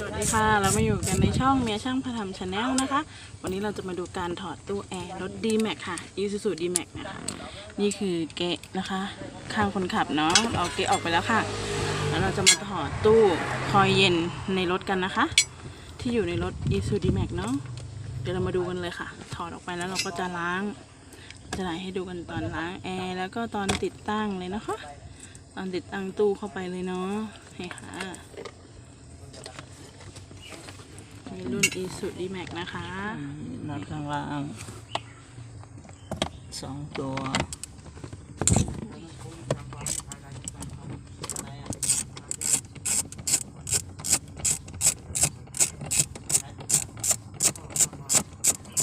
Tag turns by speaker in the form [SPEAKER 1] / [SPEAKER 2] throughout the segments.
[SPEAKER 1] สวัสดีค่ะ เรามาอยู่กันในช่องเมียช่างพธรรมชาแนลนะคะ วันนี้เราจะมาดูการถอดตู้แอร์รถ D-Max ค่ะ Isuzu D-Max นะคะ นี่คือเกะนะคะ ข้างคนขับเนาะเราเกะออกไปแล้วค่ะ แล้วเราจะมาถอดตู้คอยเย็นในรถกันนะคะ ที่อยู่ในรถ Isuzu D-Max เนาะ เดี๋ยวเรามาดูกันเลยค่ะ ถอดออกไปแล้วเราก็จะล้าง จะถ่ายให้ดูกันตอนล้างแอร์แล้วก็ตอนติดตั้งเลยนะคะ ตอนติดตั้งตู้เข้าไปเลยเนาะนี่ค่ะ มีรุ่น i s u d m a x นะคะ
[SPEAKER 2] น็อตข้างล่างสองตัว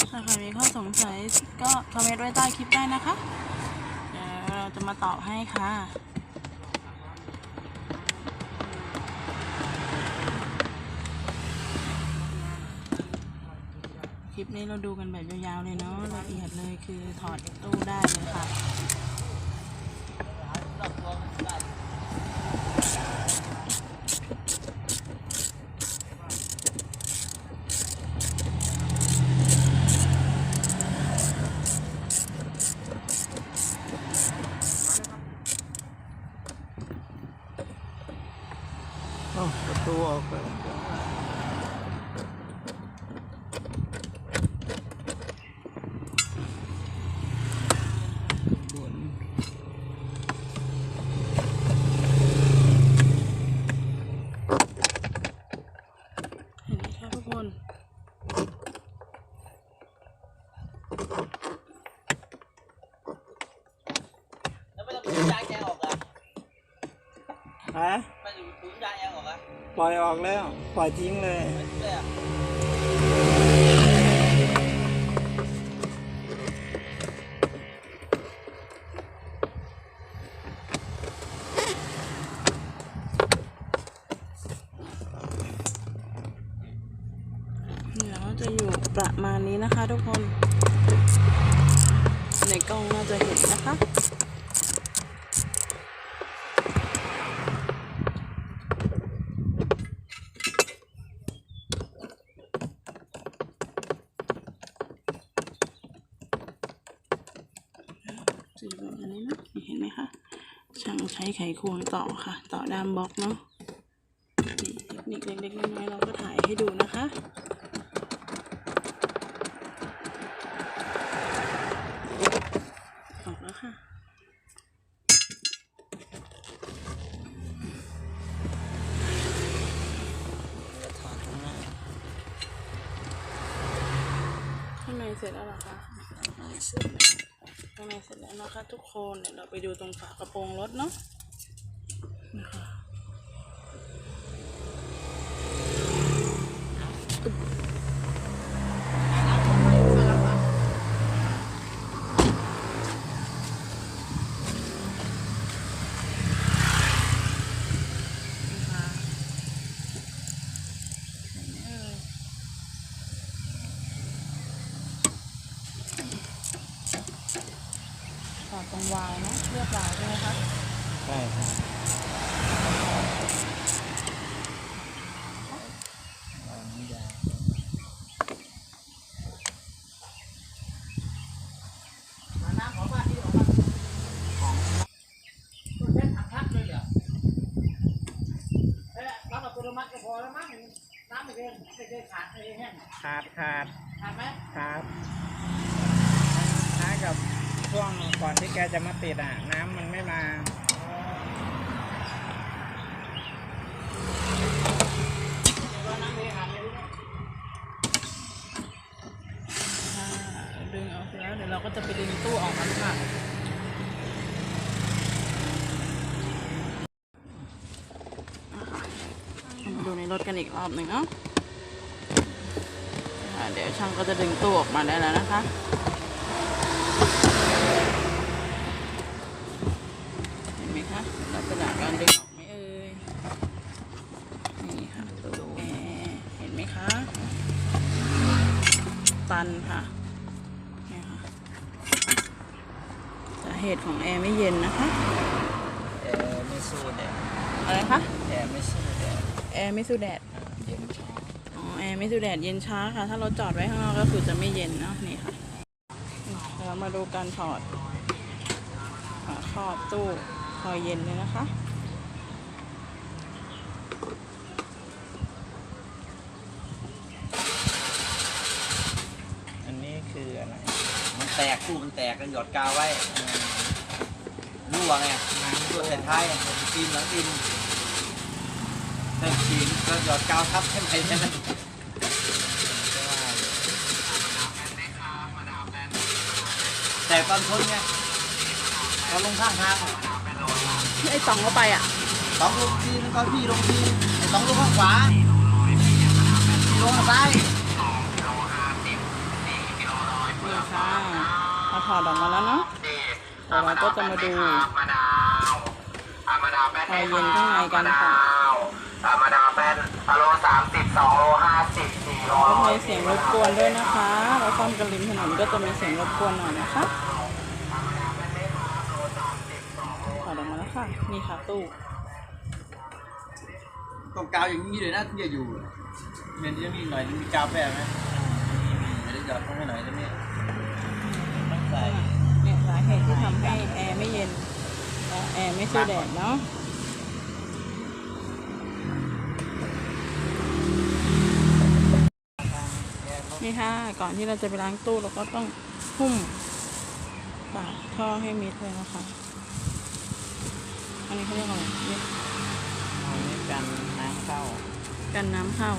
[SPEAKER 1] ถ้าใครมีข้อสงสัยก็คอมเมนต์ไว้ใต้คลิปได้นะคะ เดี๋ยวเราจะมาตอบให้ค่ะ คลิปนี้เราดูกันแบบยาวๆเลยเนาะละเอียดเลยคือถอดตู้ได้เลยค่ะ
[SPEAKER 2] โอ้ประตูออกไปบน
[SPEAKER 1] เห็นไหมคะทุกคน
[SPEAKER 3] แล้วไม่ต้องปุ๋ยยางแกออกอะ
[SPEAKER 2] ฮะ
[SPEAKER 3] ไม่ต้องปุ๋ยยางแกออกอะ
[SPEAKER 2] ปล่อยออกแล้ว ปล่อยทิ้งเลย
[SPEAKER 3] ไม่เลยอะ
[SPEAKER 1] เดี๋ยวจะอยู่ประมาณนี้นะคะทุกคน ในกล้องน่าจะเห็นนะคะ จะอยู่ประมาณนี้นะเห็นไหมคะช่างใช้ไขควงต่อค่ะ ต่อด้ามบล็อกเนาะนี่เทคนิคเล็กๆน้อยๆเราก็ถ่ายให้ดูนะคะ เสร็จแล้วนะคะ ทุกคนเดี๋ยวเราไปดูตรงฝากระโปรงรถเนาะนะคะเห็นไหมเอ่ย ถอดตรงวาล์วเนาะเลือกวาล์วใช่ไหมคะ
[SPEAKER 2] ใช่ครับเอาน้ำยา
[SPEAKER 3] น้ำของบ้านที่ออกมาตัวแค่ถังพักเลยเหรอเอ๊ะรับอัตโนมัติก็พอแล้วมั้งน้ำ ไม่เคยไม่เคยขาดไม่เคยแห้ง
[SPEAKER 2] ขาดขาด
[SPEAKER 3] ขาดไหม
[SPEAKER 2] ครับคล้ายกับช่วงก่อนที่แกจะมาติดอะ น้ำมันไม่มา
[SPEAKER 3] ว่าน้ำไม่ขาดเลย
[SPEAKER 1] อ่าดึงออกเสร็จแล้วเดี๋ยวเราก็จะไปดึงตู้ออกกันค่ะมาดูในร ถกันอีกรอบหนึ่งเนาะอ่าเดี๋ยวช่างก็จะดึงตู้ออกมาได้แล้วนะคะเห็นไหมคะลักษณะการดึงออกไหมเอ่ยนี่ค่ะตู้แอร์เห็นไหมคะตันค่ะเนี่ยค่ะสาเหตุของแอร์ไม่เย็นนะคะ
[SPEAKER 2] แอร์ไม่สู้แดด
[SPEAKER 1] อะไรคะ
[SPEAKER 2] แอร์ไม่สู้ แดด
[SPEAKER 1] แอร์ไม่สู้แดด
[SPEAKER 2] เย็นช้า
[SPEAKER 1] ร์ไม่สูดแดดเย็นช้าค่ะ ถ้าเราจอดไว้ข้างนอกก็คือจะไม่เย็นเนาะนี่ค่ะอืมเดี๋ยวเรามาดูการถอดฝาครอบตู้คอยเย็นเลยนะคะ
[SPEAKER 2] อันนี้คืออะไร
[SPEAKER 4] มันแตกตู้มันแตกกันหยอดกาวไว้รั่วไงรั่วเส้นท้ายตีนหลังตีน เส้นตีนก็หยอดกาวทับให้ไหมแค่นั้นแต่ตอนชนไงตอนลงข้างทาง
[SPEAKER 1] ไอ้สองเข้าไปอะ
[SPEAKER 4] สองลงทีแล้วก็พี่ลงทีไอ้สองลงข้างขวาพี่ลงข้างซ้าย
[SPEAKER 1] นี่ค่ะเราถอดออกมาแล้วเนาะเดี๋ยวเราก็จะมาดูคอยเย็นข้างในกันค่ะ
[SPEAKER 5] ธรรมดาเป็นโลสามสิบสองโลห้าสิบสี่โล
[SPEAKER 1] ก็มีเสียงรบกวนด้วยนะคะเราซ่อมกันริมถนนก็จะมีเสียงรบกวนหน่อยนะคะถอดออกมาแล้วค่ะนี่ค่ะตู้
[SPEAKER 4] ต้องกาวอย่างนี้เลยนะที่จะอยู่เมนจะมีหน่อยมีกาวแปะไหมเดี๋ยวหยอดลงไปหน่อยได้ไหมต้องใส่
[SPEAKER 1] เนี่ยสาเหตุที่ทำให้แอร์ไม่เย็นและแอร์ไม่สู้แดดเนาะ นี่ค่ะ ก่อนที่เราจะไปล้างตู้เราก็ต้องหุ้มปากท่อให้มิดเลยนะคะ อันนี้เขาเรียกอะไรเนี่ย
[SPEAKER 2] อันนี้กันน้ำเข้า
[SPEAKER 1] กันน้ำเข้า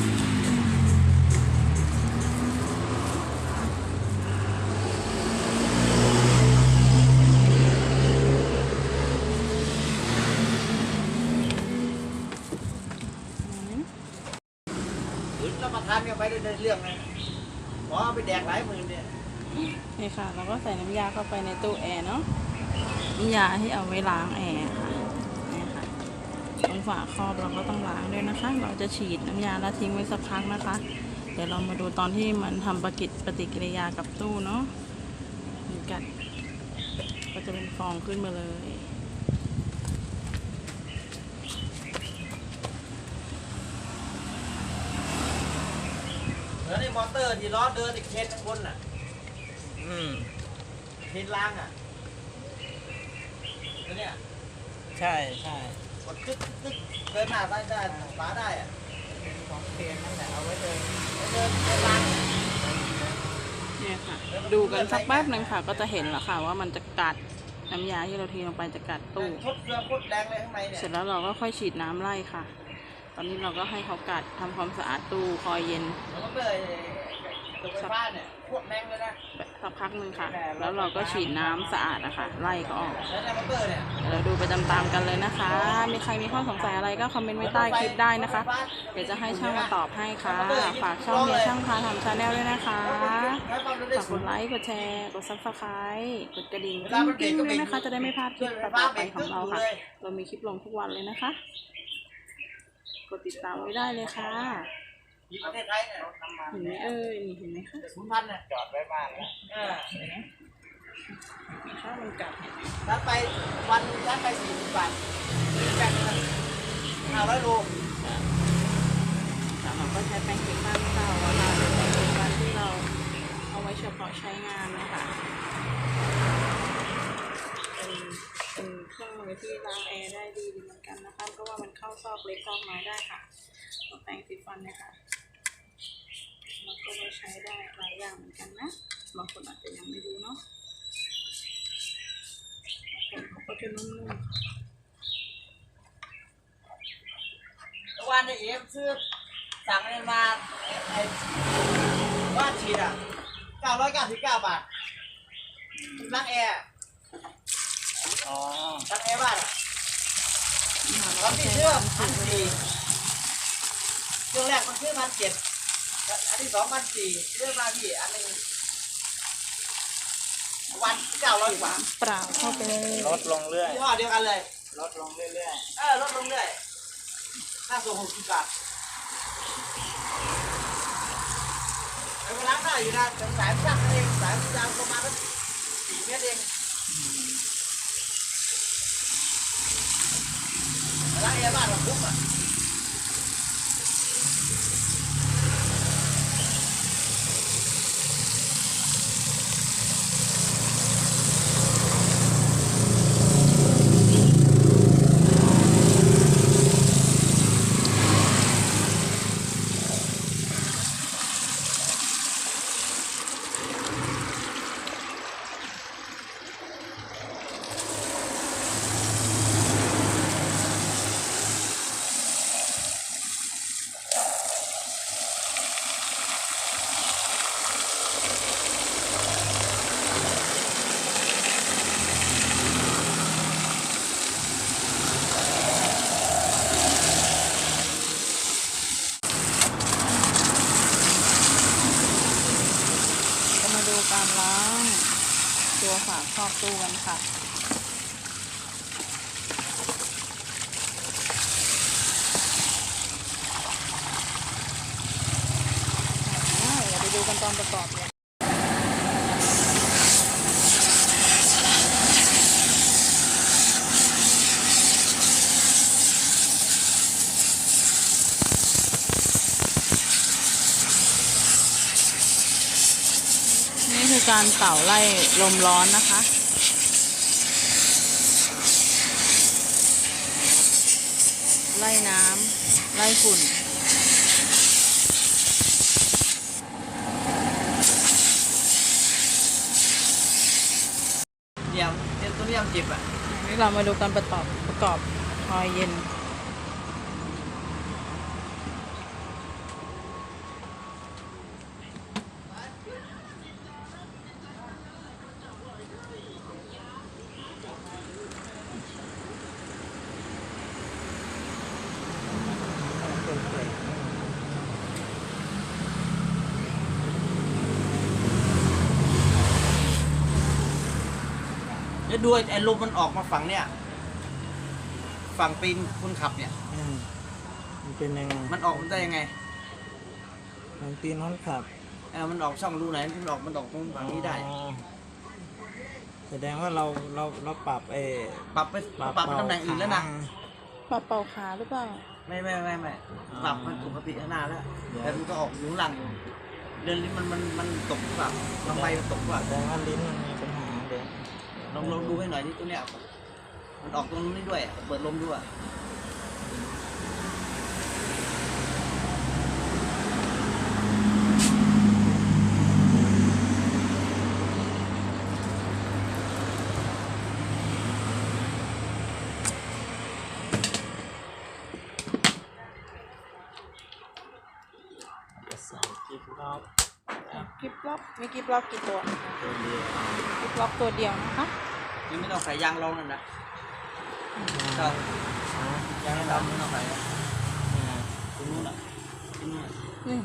[SPEAKER 4] ห เรื่อยๆเรื่องนะขอเอาไปแดกหลายหมื่นเนี่ย
[SPEAKER 1] นี่ค่ะ เราก็ใส่น้ำยาเข้าไปในตู้แอร์เนาะน้ำยาที่เอาไว้ล้างแอร์ค่ะนี่ค่ะตรงฝาครอบเราก็ต้องล้างด้วยนะคะ เราจะฉีดน้ำยาแล้วทิ้งไว้สักพักนะคะ เดี๋ยวเรามาดูตอนที่มันทำปฏิปฏิกิริยากับตู้เนาะเหมือนกันก็จะเป็นฟองขึ้นมาเลย
[SPEAKER 4] เหมื อนในมอเตอร์ที่ล้อเดินอีกเคนข้างบนน่ะ
[SPEAKER 2] อืม
[SPEAKER 4] เคนล้างอะแล้วเนี่ย
[SPEAKER 2] ใช่ใช่
[SPEAKER 4] กดตึ๊กตึ๊กเดินหน้าได้ได้ขวาได้อะ
[SPEAKER 2] ของเคนนั่นแหละเอาไว้เดิน
[SPEAKER 4] เดินเดินล้าง
[SPEAKER 1] เนี่ยค่ะ ดูกันสักแป๊บหนึงค่ะ ก็จะเห็นแล้วค่ะ ว่ามันจะกัดน้ำยาที่เราเทลงไปจะกัดตู้
[SPEAKER 4] ทดเครื่องโคตรแรงเลยข้างในเนี่ย
[SPEAKER 1] เสร็จแล้วเราก็ค่อยฉีดน้ำไล่ค่ะ ตอนนี้เราก็ให้เขากัดทำความสะอาดตู้คอยเย็น
[SPEAKER 4] แล้วก็เลยตัวไฟฟ้าเนี่ยโคตรแรงเลยนะ
[SPEAKER 1] สักพักหนึ่งค่ะ แล้วเราก็ฉีดน้ำสะอาดนะคะไล่เขาออก
[SPEAKER 4] แล้วในมอเตอร์เนี่ย
[SPEAKER 1] เดี๋ยวเราดูไปตามๆกันเลยนะคะ มีใครมีข้อสงสัยอะไรก็คอมเมนต์ไว้ใต้คลิปได้นะคะ เดี๋ยวจะให้ช่างมาตอบให้ค่ะ ฝากช่องเมียช่างพาทำชาแนลด้วยนะคะ
[SPEAKER 4] ใช้ความเร็วได้
[SPEAKER 1] ฝากก
[SPEAKER 4] สู
[SPEAKER 1] ด
[SPEAKER 4] ง
[SPEAKER 1] ไลค์ กดแชร์ กดซับสไครต์กดกระดิ่งกิ้งๆด้วยนะคะ จะได้ไม่พลาดคลิปต่อๆไปของเราค่ะ เรามีคลิปลงทุกวันเลยนะคะ กดติดตามไว้ได้เลยค่ะ
[SPEAKER 4] ที่ประเทศไทยเนี่ย
[SPEAKER 1] เห็นไหมเอ่ยนี่เห็นไหมคะ
[SPEAKER 4] ศูนย์พันเนี่ย
[SPEAKER 2] จอดไว้บ้านแล้ว
[SPEAKER 4] เออ
[SPEAKER 1] ถ้ามันกัดเนี่ย
[SPEAKER 4] ถ้าไปวันถ้าไปสี่สิบบาทแปดพันห้าร้อยโล
[SPEAKER 1] แต่เราก็ใช้แป้งเค้กบ้านเก่าอะค่ะเป็นแป้งเค้กบ้านที่เราเอาไว้เฉพาะใช้งานนะคะเป็นเป็น เครื่องมือที่ล้างแอร์ได้ดีเหมือนกันนะคะเพราะว่ามันเข้าซอกเล็กซอกน้อยได้ค่ะตัวแป้งสีฟันนี่ยค่ะมันก็ไว้ใช้ได้หลายอย่างเหมือนกันนะบางคนอาจจะยังไม่รู้เนาะบางคนเขาก็จะนุ่มๆ
[SPEAKER 4] วันนี้เอ็มซื้อสั่งเงินมาไอ้ว่าฉีดอะเก้าร้อยเก้าสิบเก้าบาทล้างแอร์
[SPEAKER 2] อ๋อ
[SPEAKER 4] ล้างแอร์บ้านอะตอนที่ซื้อพันสี่ช่วงแรกมันซื้อพันเจ็ดอันที่สองพันสี่ซื้อมาพี่อันหนึ่งวันเก้าร้อยกว่า
[SPEAKER 1] เปล่าเข้าไปเลย
[SPEAKER 2] ลดลงเรื่อย
[SPEAKER 4] ยี่ห้อเดียวกันเลย
[SPEAKER 2] ลดลงเรื่อย
[SPEAKER 4] เออลดลงเรื่อยค่าส่งหกสิบบาทไอ้เวลาได้อยู่นะสายสั้นเองสายยาวประมาณสี่เมตรเอง เวลาเอบ้านเราคุ้มอะ
[SPEAKER 1] อตู้กันค่ะอ่าเดี๋ยวไปดูกันตอนประกอบเลย นี่คือ การเป่าไล่ลมร้อนนะคะ ไล่น้ำไล่ฝุ่น
[SPEAKER 4] เนี่ยเนี่ยตัวนี้ยังเจ็บอะ
[SPEAKER 1] นี่เรามาดูการประกอบประกอบทอยเย็น
[SPEAKER 4] ด้วยไอ้ลมมันออกมาฝั่งเนี่ยฝั่งปีนคนขับเนี่ย
[SPEAKER 2] อืมมันเป็นยังไง
[SPEAKER 4] มันออกมันได้ยังไง
[SPEAKER 2] มันปีนห้องขับ
[SPEAKER 4] เออมันออกช่องรูไหนมันออกมันออกตรงฝั่งนี้ได้
[SPEAKER 2] อ๋อแสดงว่าเราเราเราปรับเออ
[SPEAKER 4] ปรับไปปรับไปตำแหน่งอื่นแล้วนะ
[SPEAKER 1] ปรับเป่าขาหรือเปล่า
[SPEAKER 4] ไม่ไม่ไม่ไม่ปรับมันปกติข้างหน้าแล้วแต่มันก็ออกอยู่ข้างหลังเดินลิ้นมันมันมันตกหรือเปล่าลำไมมันตกหรือเปล่า
[SPEAKER 2] แสดงว่าลิ้นมันมีปัญหาเดี๋ยว
[SPEAKER 4] ลองลองดูให้หน่อยที่ตัวเนี้ยมันออกตรงนี้ด้วยเปิดลมด้วย
[SPEAKER 2] ใส่กิ๊บรอบ
[SPEAKER 1] กิฟล็อกมีกิฟล็อกกี่ตัว ล็อกตัวเดียวนะคะ
[SPEAKER 4] นี่ไม่ต้องใส่ยางรองนั่นนะเรา
[SPEAKER 2] อะ
[SPEAKER 4] ยางรองไม่ต้องใส่ตรงนู้นอะตรงนู้นอะ
[SPEAKER 1] นี่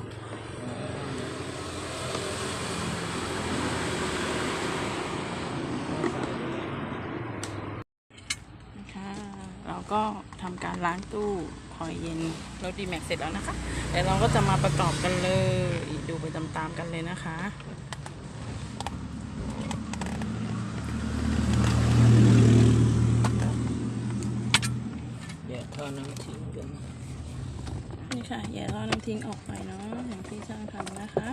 [SPEAKER 1] ค่ะเราก็ทำการล้างตู้คอยเย็นรถดีแม็กเสร็จแล้วนะคะเดี๋ยวเราก็จะมาประกอบกันเลย ดูไปตามๆกันเลยนะคะ
[SPEAKER 2] เดี๋ยวท่ อน้ำทิ้งกัน
[SPEAKER 1] นี่ค่ะแย่ร่อน้ำทิ้งออกไปเนาะอย่างที่ช่างทำนะคะ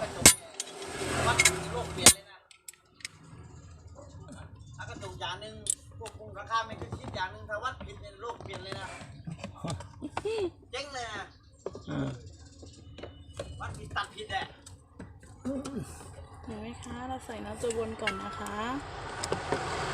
[SPEAKER 1] ประกอบ
[SPEAKER 4] วัดโลกเปลี่ยนเลยนะถ้ากระตุกอย่างหนึ่งพวกคงราคาไม่ขึ้นคิดอย่างหนึ่งถ้าวัดผิดเนี่ยโลกเปลี่ยนเลยนะเจ๊งเลยนะ
[SPEAKER 2] อืม
[SPEAKER 4] วัดผิดตัดผิดแหละ
[SPEAKER 1] เห็นไหมคะ เราใส่น้ำตัวบนก่อนนะคะ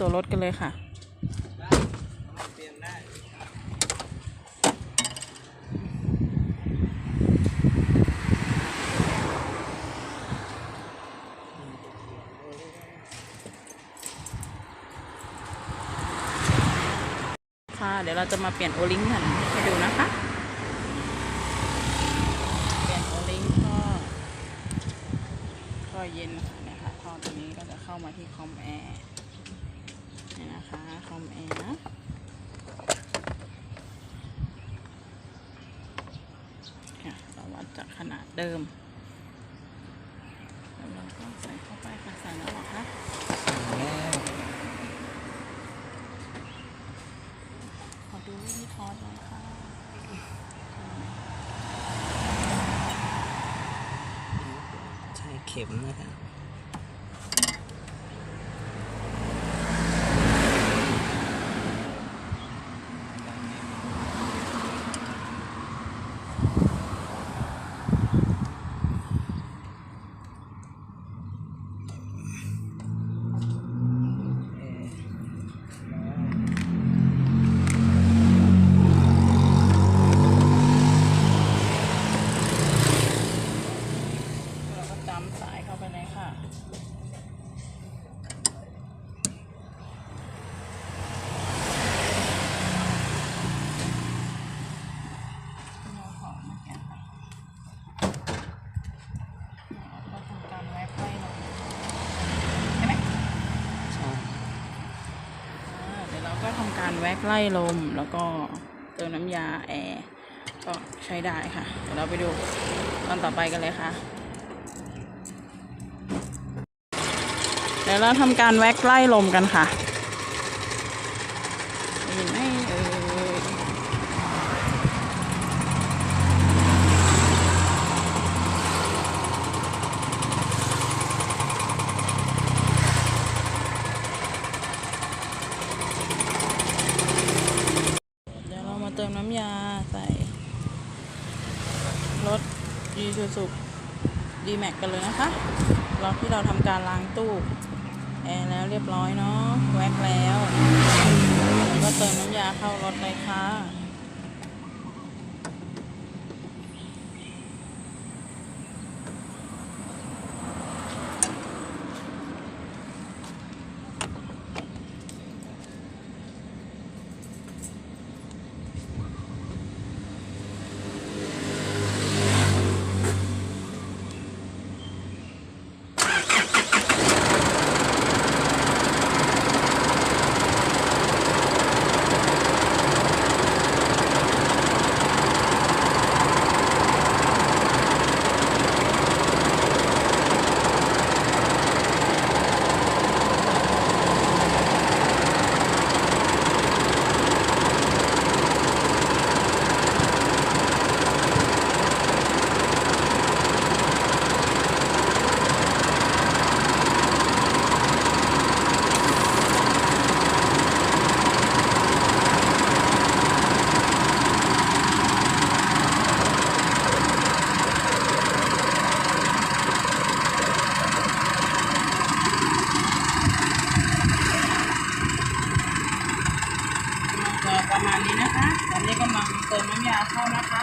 [SPEAKER 1] ตัวรถกันเลยค่ะ ค่ะ เดี๋ยวเราจะมาเปลี่ยนโอลิงกันให้ดูนะคะเปลี่ยนโอลิงท่อท่อเย็นค่ะเนี่ยค่ะท่อตัวนี้ก็จะเข้ามาที่คอมแอร์ นะคะคอมแอร์นะค่ะเราวัดจากขนาดเดิมแล้วเราก็ใส่เข้าไปค่ะใส่แล้วเหรอคะขอดูวิธีทอดหน่อยค่ะ
[SPEAKER 2] ใช้เข็มนะครับ
[SPEAKER 1] เราก็จำสายเข้าไปเลยค่ะ เราขอเมื่อกี้ค่ะเราก็ทำการแวบไล่ลงใช่ไหม
[SPEAKER 2] ใช่
[SPEAKER 1] อ่าเดี๋ยวเราก็ทำการ แว็กไล่ลม แล้วก็เติมน้ำยาแอร์ก็ใช้ได้ค่ะ เดี๋ยวเราไปดูตอนต่อไปกันเลยค่ะ เดี๋ยวเราทำการแว็กไล่ลมกันค่ะได้ยินไหมเอ่ยเดี๋ยวเรามาเติมน้ำยาใส่รถยีซูซูดีแม็กกันเลยนะคะล็อกที่เราทำการล้างตู้แอร์แล้วเรียบร้อยเนาะแว็กแล้วแล้วก็เติมน้ำยาเข้ารถเลยค่ะ ก็ประมาณนี้นะคะ ตอนนี้กำลังเติมน้ำยาเข้านะคะ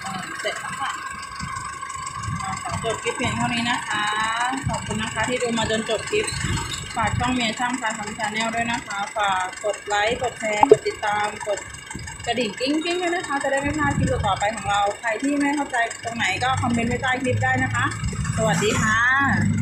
[SPEAKER 1] เอ่อเสร็จแล้วค่ะอ่าขอจบคลิปเพียงเท่านี้นะคะ ขอบคุณนะคะ ที่ดูมาจนจบคลิป ฝากช่องเมียช่างพาทำชาแนลด้วยนะคะ ฝากกดไลค์กดแชร์กดติดตามกดกระดิ่งกิ้งกิ้งด้วยนะคะ จะได้ไม่พลาดคลิปต่อไปของเรา ใครที่ไม่เข้าใจตรงไหนก็คอมเมนต์ไว้ใต้คลิปได้นะคะ สวัสดีค่ะ